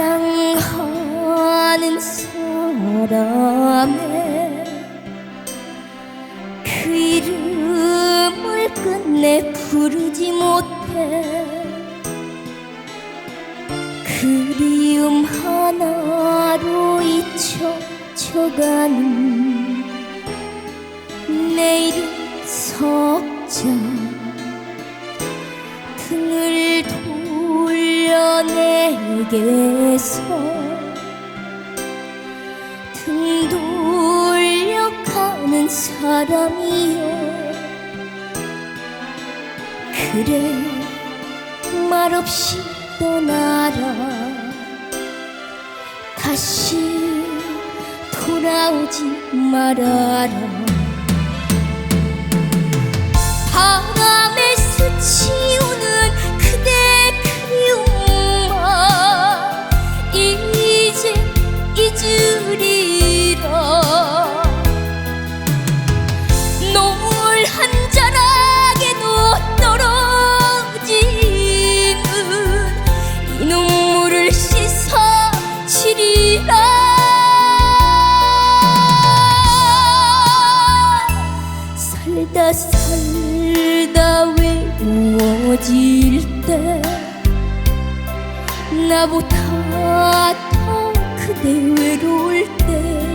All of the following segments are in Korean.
사랑하는 사람의 그 이름을 끝내 부르지 못해. 그리움 하나로 잊혀져가는 내 이름 석자. 등을 내게서 등 돌려 가는 사람이여. 그래 말없이 떠나라. 다시 돌아오지 말아라. 바람에 스치우는 살다 살다 외로워질 때 나보다 더 그대 외로울 때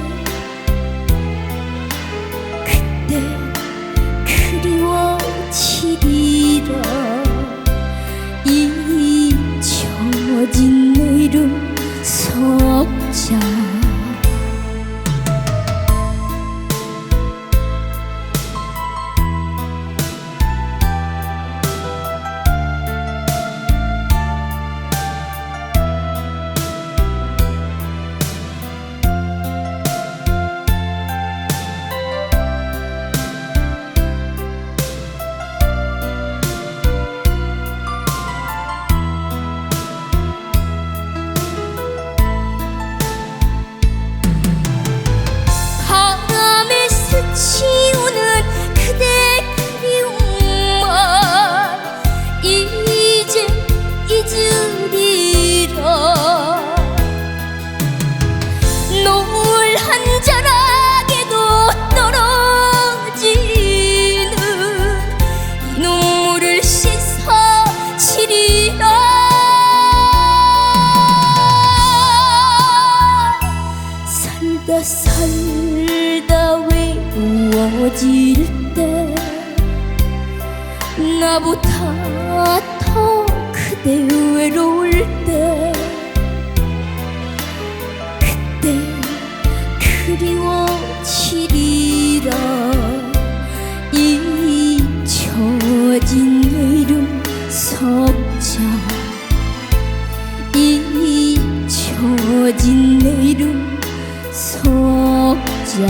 스 외로워질 때 나보다 더 그대 외로울 때 그때 그리워지리라. 잊혀진 내 이름 석자. 잊혀진 내 이름 석자